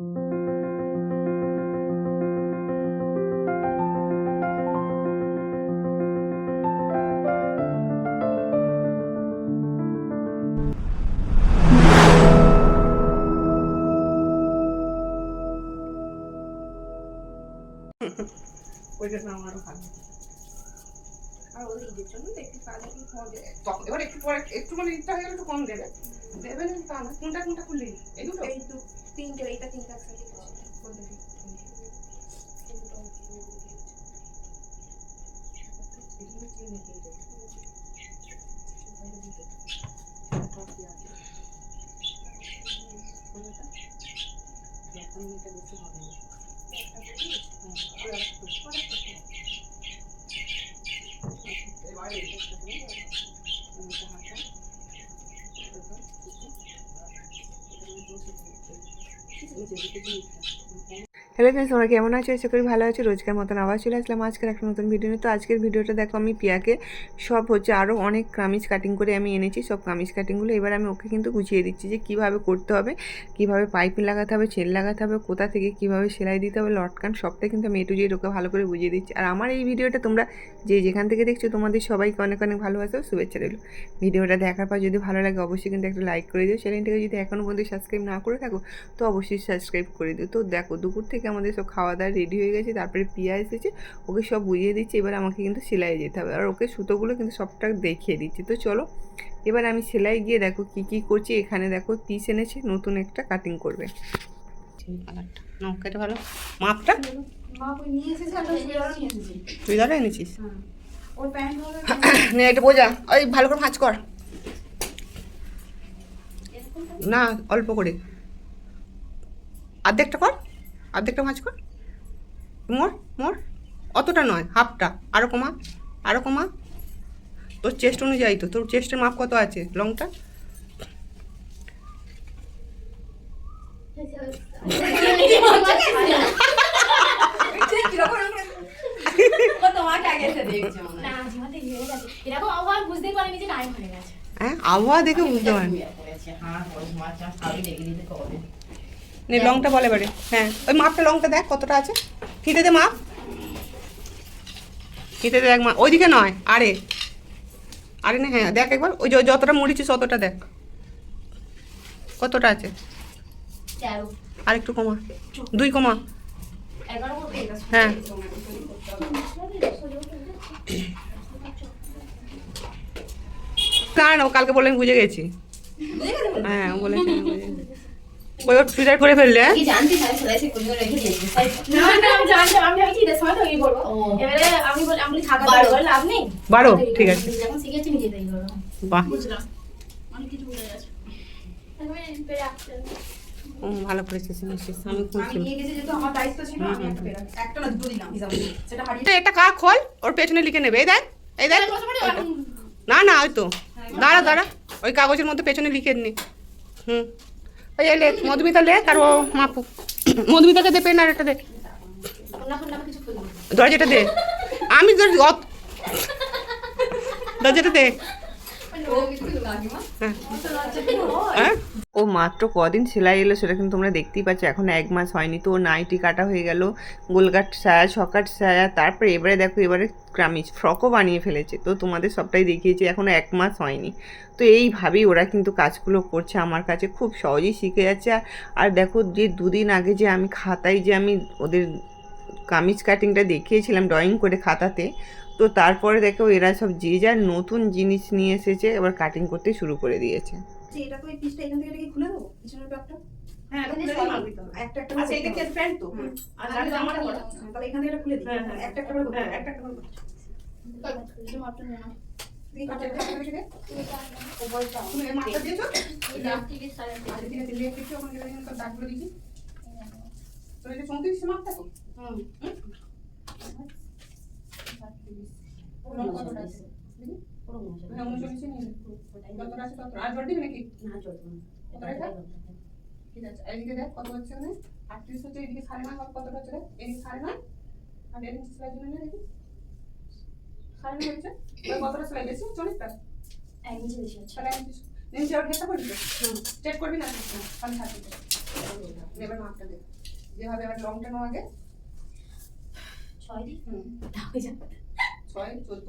আর ওই জন্য একটু কালে একটু কম দেবে। একটু পরে একটু মানে ইচ্ছা হয়ে গেলে একটু কম দেবে। দেবে না তা কোনটা কোনটা খুললি? এই দুটো? এই দু তিনটে এইটা তিনটা একসাথে এটা বেশি হবে না। você fica de vista, não? Né? Hello friends তোমরা কেমন আছো? আশা করি ভালো আছো। রোজকার মতন আবার চলে আসলাম আজকের একটা নতুন ভিডিও নিয়ে। তো আজকের ভিডিওটা দেখো আমি পিয়াকে, সব হচ্ছে আরও অনেক কামিজ কাটিং করে আমি এনেছি। সব কামিজ কাটিংগুলো এবার আমি ওকে কিন্তু গুছিয়ে দিচ্ছি যে কীভাবে করতে হবে, কীভাবে পাইপিং লাগাতে হবে চেন লাগাতে হবে, কোথা থেকে কীভাবে সেলাই দিতে হবে, লটকান সবটাই কিন্তু আমি এটু যেয়ে ওকে ভালো করে বুঝিয়ে দিচ্ছি। আর আমার এই ভিডিওটা তোমরা যে যেখান থেকে দেখছ, তোমাদের সবাইকে অনেক অনেক ভালোবাসা শুভেচ্ছা রইল। ভিডিওটা দেখার পর যদি ভালো লাগে, অবশ্যই কিন্তু একটা লাইক করে দিও। চ্যানেলটাকে যদি এখনও পর্যন্ত সাবস্ক্রাইব না করে থাকো, তো অবশ্যই সাবস্ক্রাইব করে দিও। তো দেখো, দুপুর থেকে আমাদের সব খাওয়া দাওয়া রেডি হয়ে গেছে তারপরে পিয়া এসেছে ওকে সব বুঝিয়ে দিচ্ছি এবার আমাকে কিন্তু সেলাই যেতে হবে। আর ওকে সুতোগুলো কিন্তু সবটা দেখিয়ে দিচ্ছি। তো চলো এবার আমি সেলাই গিয়ে দেখো কি কি করছি। এখানে দেখো পিস এনেছে নতুন একটা কাটিং করবে। ভালো? মাপটা? তুই এনেছিস? হ্যাঁ। এটা বোঝা। ওই ভালো করে ভাঁজ কর। না অল্প করে। অর্ধেকটা কর। অর্ধেকটা ভাঁজ কর মোর মোর অতটা নয় হাফটা আরও কমা আরও কমা তোর চেস্ট অনুযায়ী তো তোর চেস্টের মাপ কত আছে লংটা মনে হয়ে হ্যাঁ আবহাওয়া দেখে বুঝতে পারিনি নে লংটা বলে এবারে। হ্যাঁ ওই মাপটা লংটা দেখ কতটা আছে। ফিতে দে মাপ। ফিতে দে এক মাপ। ওইদিকে নয় আরে। আরে না হ্যাঁ দেখ একবার। ওই যে যতটা মুড়িছিস ততটা দেখ। কতটা আছে? আর একটু কমা। দুই কমা। হ্যাঁ না কালকে বলে আমি বুঝে গেছি? হ্যাঁ ও বলেছে আমি বুঝে গেছি। ওই চুড়িদার করে ফেললে। হ্যাঁ? কি জানতি তাই সেলাই সে রেখে দিয়েছি না না আমি জানতাম আমি ভাবছি ঈদের সময় তো এই করব এবারে আমি বলি আমি থাকা বারো। ঠিক আছে। যখন শিখেছি নিজে তাই করব। বাহ। বুঝলাম। অনেক কিছু ভুলে গেছে। হুম, ভালো করেছিস নিশ্চিস আমি খুব আমি নিয়ে গেছি যেহেতু আমার দায়িত্ব ছিল আমি একটা পেলাম। একটা না দুটো দিলাম হিসাব মতো। সেটা হারিয়ে একটা কাক খোল ওর পেছনে লিখে নেবে এই দেখ এই দেখ। না না ওই তো। দাঁড়া দাঁড়া। ওই কাগজের মধ্যে পেছনে লিখে নি। হুম। ওই লেখ মধুমিতা লেখ আর ও মাপু। মধুমিতাকে দে পেন আর একটা দে। দরজাটা দে। আমি তোর দরজাটা দে। হ্যাঁ? ও মাত্র কদিন সেলাই এলো সেটা কিন্তু তোমরা দেখতেই পাচ্ছ, এখন এক মাস হয়নি তো নাইটি কাটা হয়ে গেল গোলকাট সায়া ছকাট সায়া তারপরে এবারে দেখো, এবারে কামিজ ফ্রকও বানিয়ে ফেলেছে, তো তোমাদের সবটাই দেখিয়েছি এখনও এক মাস হয়নি। তো এইভাবেই ওরা কিন্তু কাজগুলো করছে আমার কাছে, খুব সহজেই শিখে যাচ্ছে, আর আর দেখো যে দুদিন আগে যে আমি খাতায় যে আমি ওদের কামিজ কাটিংটা দেখিয়েছিলাম, ড্রয়িং করে খাতাতে, তো তারপরে দেখো এরা সব যে যার নতুন জিনিস নিয়ে এসেছে, এবার কাটিং করতে শুরু করে দিয়েছে। এটা তো এই পিসটা এখান থেকে খুলে দেবো? পিছনের ব্যাগটা হ্যাঁ খুলে। একটা একটা আচ্ছা এটা কি প্যান্ট তো? আর জামা জামাটা করা হ্যাঁ, তাহলে এখান থেকে খুলে দিই হ্যাঁ, হ্যাঁ। একটা একটা করে হ্যাঁ একটা একটা করে আচ্ছা চৌত্রিশ মাপটা তো হুম। কতটা আছে দেখি? হ্যাঁ উনচল্লিশে নিয়ে নে। যতটা আছে আর জোর দিবি নাকি? ঠিক আছে এদিকে দেখ কত হচ্ছে ওখানে আটত্রিশ হচ্ছে এদিকে সাড়ে নয় কতটা হচ্ছে রে? এদিকে সাড়ে নয়। আর এদিকে সেলাই জন্য দেখি। সাড়ে নয় হচ্ছে? কতটা সেলাই বেশি চল্লিশটা তাহলে আমি নিচে ওর ঘেরটা করবি চেক করবি না? তাহলে ছাড়বি এবার মাপটা দে যেভাবে এবার লংটা নাও আগে। ছয় দিন হুম। হয়ে ছয় চোদ্দ।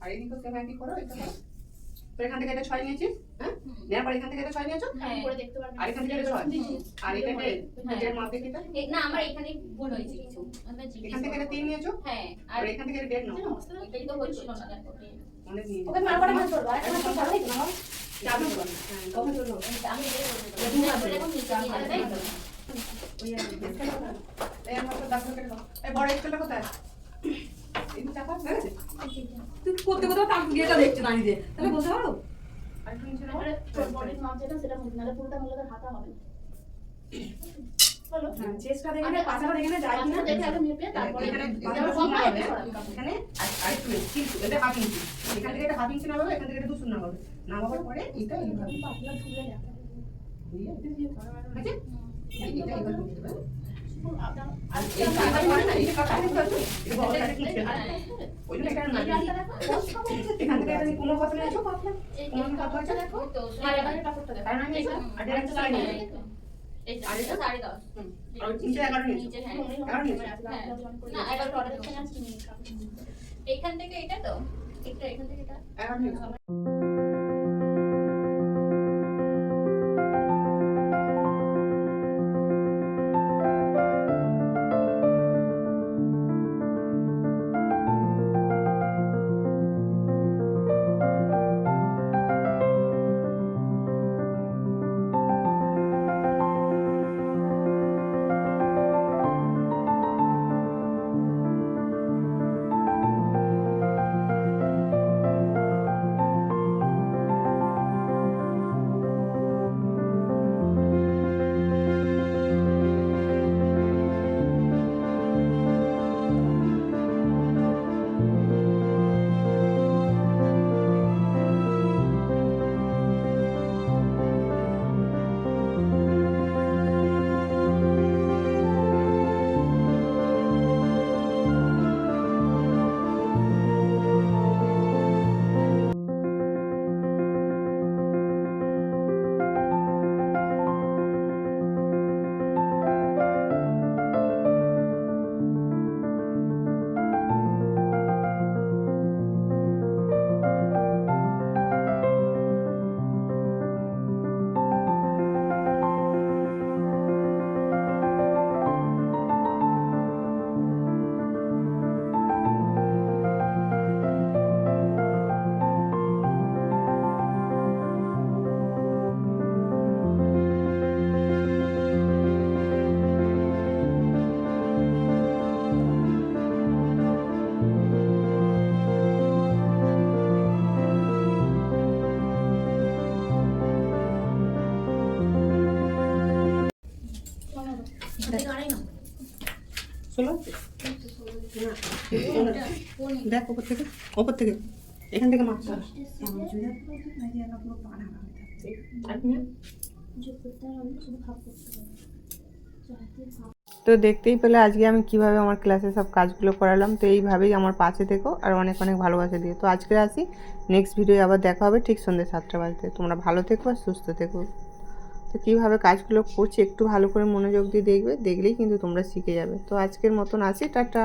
আর এদিকে সেম একই করো এটা তো এখান থেকে এটা ছয় নিয়েছি হ্যাঁ নেওয়ার পর এখান থেকে এটা ছয় নিয়েছো আর এখান থেকে এটা ছয় আর এটা দেড় হ্যাঁ। দেড় মাপ দেখি এটা এ- না আমার এখানে ভুল হয়েছে কিছু এখান থেকে এটা তিন নিয়েছো হ্যাঁ আর এখান থেকে এটা দেড় নাও এটাই তো হচ্ছিল না অনেক নিয়ে ওকে মার করে মার করব একটা মার করব না চাবি করো হ্যাঁ কখন আমি এটাই বলব এখন নিচে দিয়ে যাবে তাই তো ওই আর বড় স্কেলটা কোথায়? হয়ে? তুই করতে করতে তার ইয়েটা দেখছে দাঁড়িয়ে দিয়ে তাহলে বলতে পারো? বডির মাপ যেটা সেটা মুখ পুরোটা মুখে হাতা হবে। হ্যাঁ নে নে হবে। নামাবার পরে এটা এইভাবে। এটা এটা। এখান থেকে এটা তো আর এবারে কাপড়টা দেখ ওপর থেকে ওপর থেকে। এখান থেকে ভাব তো দেখতেই পেলে আজকে আমি কীভাবে আমার ক্লাসে সব কাজগুলো করালাম। তো এইভাবেই আমার পাশে থেকো আর অনেক অনেক ভালোবাসা দিয়ে তো আজকে আসি নেক্সট ভিডিও আবার দেখা হবে ঠিক সন্ধ্যে সাতটা বাজতে। তোমরা ভালো থেকো আর সুস্থ থেকো। তো কীভাবে কাজগুলো করছি একটু ভালো করে মনোযোগ দিয়ে দেখবে, দেখলেই কিন্তু তোমরা শিখে যাবে। তো আজকের মতন আসি, টাটা।